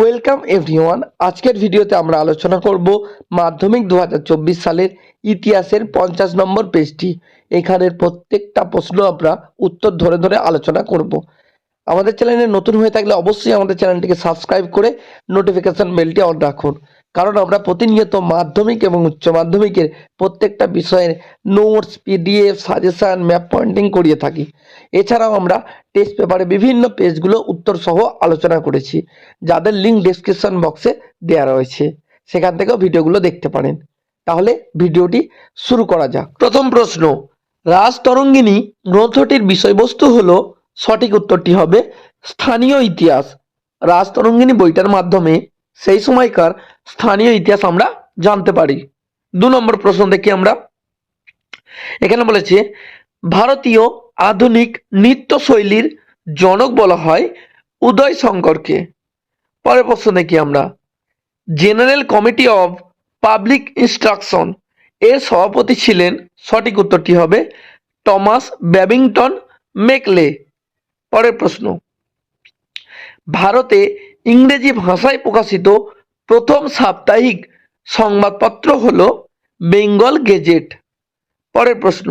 Welcome everyone. আজকের ভিডিওতে আমরা আলোচনা করব মাধ্যমিক দু হাজার চব্বিশ সালের ইতিহাসের পঞ্চাশ নম্বর পেজটি। এখানের প্রত্যেকটা প্রশ্ন আমরা উত্তর ধরে ধরে আলোচনা করব। আমাদের চ্যানেলে নতুন হয়ে থাকলে অবশ্যই আমাদের চ্যানেলটিকে সাবস্ক্রাইব করে নোটিফিকেশান বেলটি অন রাখুন। কারণ আমরা প্রতিনিয়ত মাধ্যমিক এবং উচ্চ মাধ্যমিকের প্রত্যেকটা বিষয়ের notes PDF suggestion map pointing করিয়ে থাকি। এছাড়াও আমরা টেস্ট পেপারে বিভিন্ন পেজগুলো উত্তর সহ আলোচনা করেছি, যাদের লিঙ্ক ডেসক্রিপশন বক্সে দেওয়া রয়েছে। সেখান থেকেও ভিডিওগুলো দেখতে পারেন। তাহলে ভিডিওটি শুরু করা যাক। প্রথম প্রশ্ন, রাজতরঙ্গিনী গ্রন্থটির বিষয়বস্তু হলো, সঠিক উত্তরটি হবে স্থানীয় ইতিহাস। রাজতরঙ্গিনী বইটার মাধ্যমে সেই সময়কার স্থানীয় ইতিহাস আমরা জানতে পারি। দু নম্বর প্রশ্ন দেখি আমরা। এখানে বলেছে, ভারতীয় আধুনিক নৃত্যশৈলীর জনক বলা হয় উদয় শঙ্করকে। পরের প্রশ্ন দেখি আমরা। General committee of public instruction এর সভাপতি ছিলেন, সঠিক উত্তরটি হবে টমাস ব্যাবিংটন মেকলে। পরের প্রশ্ন, ভারতে ইংরেজি ভাষায় প্রকাশিত প্রথম সাপ্তাহিক সংবাদপত্র হল বেঙ্গল গেজেট। পরের প্রশ্ন,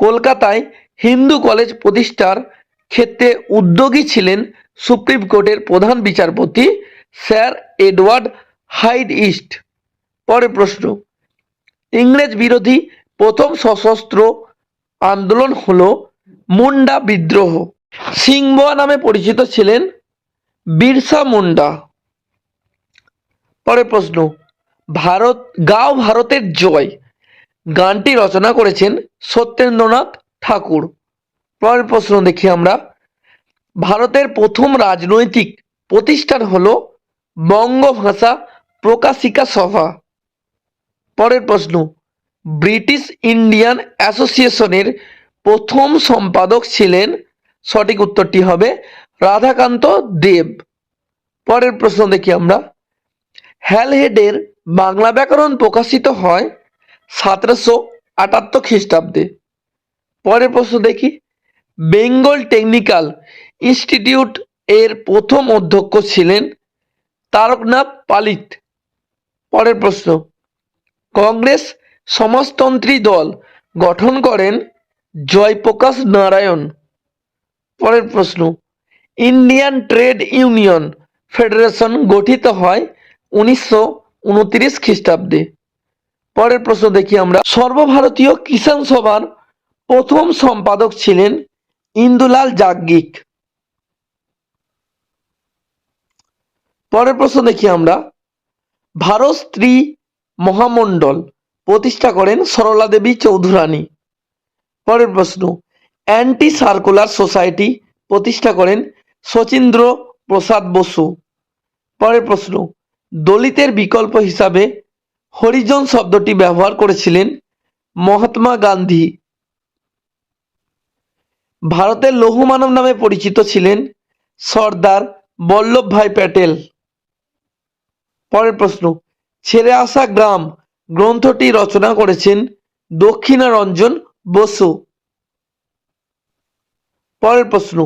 কলকাতায় হিন্দু কলেজ প্রতিষ্ঠার ক্ষেত্রে উদ্যোগী ছিলেন সুপ্রিম কোর্টের প্রধান বিচারপতি স্যার এডওয়ার্ড হাইড ইস্ট। পরের প্রশ্ন, ইংরেজ বিরোধী প্রথম সশস্ত্র আন্দোলন হল মুন্ডা বিদ্রোহ। সিংবোয়া নামে পরিচিত ছিলেন বিরসা মুন্ডা। পরের প্রশ্ন, ভারত, গাও ভারতের জয়। গানটি রচনা করেছেন সত্যেন্দ্রনাথ ঠাকুর। পরের প্রশ্ন দেখি আমরা, ভারতের প্রথম রাজনৈতিক প্রতিষ্ঠান হল বঙ্গভাষা প্রকাশিকা সভা। পরের প্রশ্ন, ব্রিটিশ ইন্ডিয়ান অ্যাসোসিয়েশনের প্রথম সম্পাদক ছিলেন। সঠিক উত্তরটি হবে রাধাকান্ত দেব। পরের প্রশ্ন দেখি আমরা। হ্যালহেডের বাংলা ব্যাকরণ প্রকাশিত হয় সতেরোশো আটাত্তর খ্রিস্টাব্দে। পরের প্রশ্ন দেখি। বেঙ্গল টেকনিক্যাল ইনস্টিটিউট এর প্রথম অধ্যক্ষ ছিলেন তারকনাথ পালিত। পরের প্রশ্ন। কংগ্রেস সমাজতন্ত্রী দল গঠন করেন জয়প্রকাশ নারায়ণ। পরের প্রশ্ন। ইন্ডিয়ান ট্রেড ইউনিয়ন ফেডারেশন গঠিত হয় উনিশশো উনত্রিশ খ্রিস্টাব্দে। পরের প্রশ্ন দেখি আমরা। সর্বভারতীয় কিষাণ সভার প্রথম সম্পাদক ছিলেন ইন্দুলাল যাজ্ঞিক পরের প্রশ্ন দেখি আমরা। ভারত স্ত্রী মহামণ্ডল প্রতিষ্ঠা করেন সরলা দেবী চৌধুরানী। পরের প্রশ্ন, অ্যান্টি সার্কুলার সোসাইটি প্রতিষ্ঠা করেন শচীন্দ্র প্রসাদ বসু। পরের প্রশ্ন, দলিতের বিকল্প হিসাবে হরিজন শব্দটি ব্যবহার করেছিলেন মহাত্মা গান্ধী। ভারতের লৌহ নামে পরিচিত ছিলেন সর্দার বল্লভভাই প্যাটেল। পরের প্রশ্ন, ছেড়ে আসা গ্রাম গ্রন্থটি রচনা করেছেন দক্ষিণারঞ্জন বসু। পরের প্রশ্ন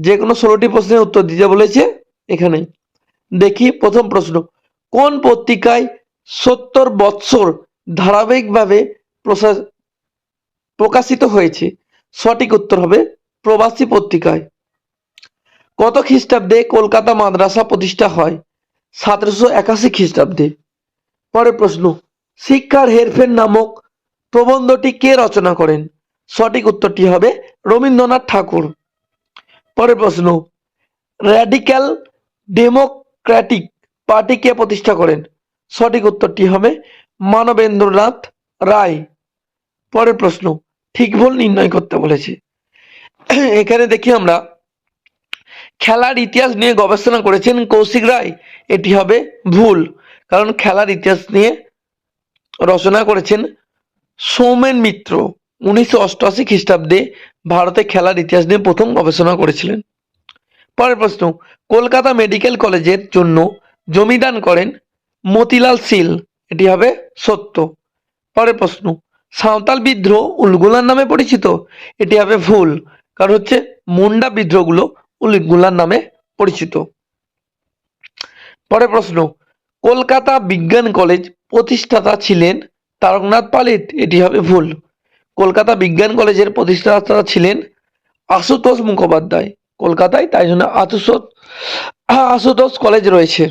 যে কোনো ষোলোটি প্রশ্নের উত্তর দিতে বলেছে এখানে। দেখি প্রথম প্রশ্ন, কোন পত্রিকায় সত্তর বৎসর ধারাবাহিকভাবে প্রকাশিত হয়েছে? সঠিক উত্তর হবে প্রবাসী পত্রিকায়। কত খ্রিস্টাব্দে কলকাতা মাদ্রাসা প্রতিষ্ঠা হয়? সতেরোশো একাশি খ্রিস্টাব্দে। পরের প্রশ্ন, শিক্ষার হেরফের নামক প্রবন্ধটি কে রচনা করেন? সঠিক উত্তরটি হবে রবীন্দ্রনাথ ঠাকুর। পরের প্রশ্ন র্যাডিক্যাল ডেমোক্র্যাটিক পার্টি কে প্রতিষ্ঠা করেন? সঠিক উত্তরটি হবে মানবেন্দ্রনাথ রায়। পরের প্রশ্ন, ঠিক ভুল নির্ণয় করতে বলেছে। এখানে দেখি আমরা, খেলার ইতিহাস নিয়ে গবেষণা করেছেন কৌশিক রায়। এটি হবে ভুল, কারণ খেলার ইতিহাস নিয়ে রচনা করেছেন সৌমেন মিত্র। উনিশশো অষ্টআশি খ্রিস্টাব্দে ভারতে খেলার ইতিহাস নিয়ে প্রথম গবেষণা করেছিলেন। পরের প্রশ্ন, কলকাতা মেডিকেল কলেজের জন্য জমিদান করেন মতিলাল সিল, এটি হবে সত্য। পরের প্রশ্ন, সাঁওতাল বিদ্রোহ উলগুলার নামে পরিচিত? এটি হবে ভুল, কারণ হচ্ছে মুন্ডা বিদ্রোহগুলো উলগুলার নামে পরিচিত। পরের প্রশ্ন, কলকাতা বিজ্ঞান কলেজ প্রতিষ্ঠাতা ছিলেন তারকনাথ পালিত? এটি হবে ভুল কলকাতা বিজ্ঞান কলেজের প্রতিষ্ঠাতা ছিলেন আশুতোষ মুখোপাধ্যায়। কলকাতায়, তাই জন্য আশুতোষ আশুতোষ কলেজ রয়েছে।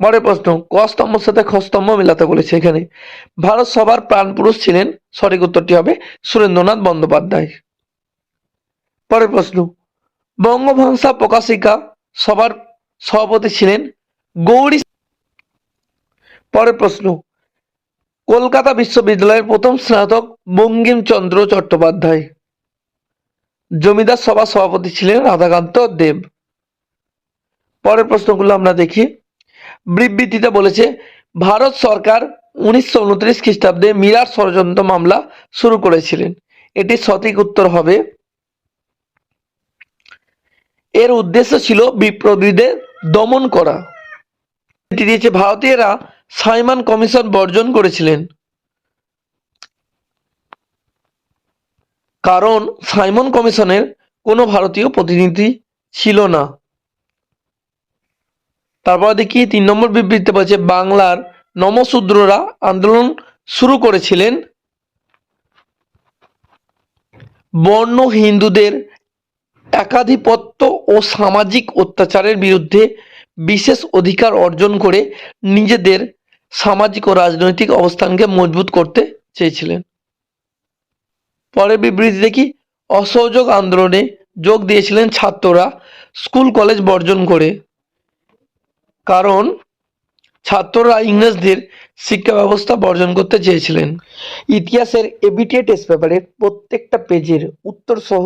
পরের প্রশ্ন, ক স্তম্ভের সাথে খ স্তম্ভ মেলাতে বলেছে এখানে। ভারত সভার প্রাণপুরুষ ছিলেন, সঠিক উত্তরটি হবে সুরেন্দ্রনাথ বন্দ্যোপাধ্যায়। পরের প্রশ্ন বঙ্গভাষা প্রকাশিকা সভার সভাপতি ছিলেন গৌরী। পরের প্রশ্ন কলকাতা বিশ্ববিদ্যালয়ের প্রথম স্নাতক বঙ্কিমচন্দ্র চট্টোপাধ্যায়। জমিদার সভা সভাপতি ছিলেন রাধাকান্ত দেব। পরের প্রশ্নগুলো আমরা দেখি। বিবৃতিতে বলেছে, ভারত সরকার উনিশশো উনত্রিশ খ্রিস্টাব্দে মিরাট ষড়যন্ত্র মামলা শুরু করেছিলেন। এটি সঠিক উত্তর হবে। এর উদ্দেশ্য ছিল বিপ্লবীদের দমন করা। এটি দিয়েছে ভারতীয়রা সাইমন কমিশন বর্জন করেছিলেন। কারণ সাইমন কমিশনের কোনো ভারতীয় প্রতিনিধি ছিল না। তারপর দেখি তিন নম্বর বিবৃতিতে বলছে, বাংলার নমশূদ্ররা আন্দোলন শুরু করেছিলেন। বর্ণ হিন্দুদের একাধিপত্য ও সামাজিক অত্যাচারের বিরুদ্ধে বিশেষ অধিকার অর্জন করে নিজেদের সামাজিক ও রাজনৈতিক অবস্থানকে মজবুত করতে চেয়েছিলেন। পরের বিবৃতি দেখি, অসহযোগ আন্দোলনে যোগ দিয়েছিলেন ছাত্ররা স্কুল, কলেজ বর্জন করে। কারণ ছাত্ররা ইংরেজদের শিক্ষা ব্যবস্থা বর্জন করতে চেয়েছিলেন। ইতিহাসের এবিটিএ টেস্ট পেপারের প্রত্যেকটা পেজের উত্তর সহ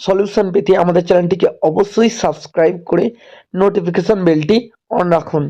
সলিউশন পেতে আমাদের চ্যানেলটিকে অবশ্যই সাবস্ক্রাইব করে নোটিফিকেশন বেলটি অন রাখুন।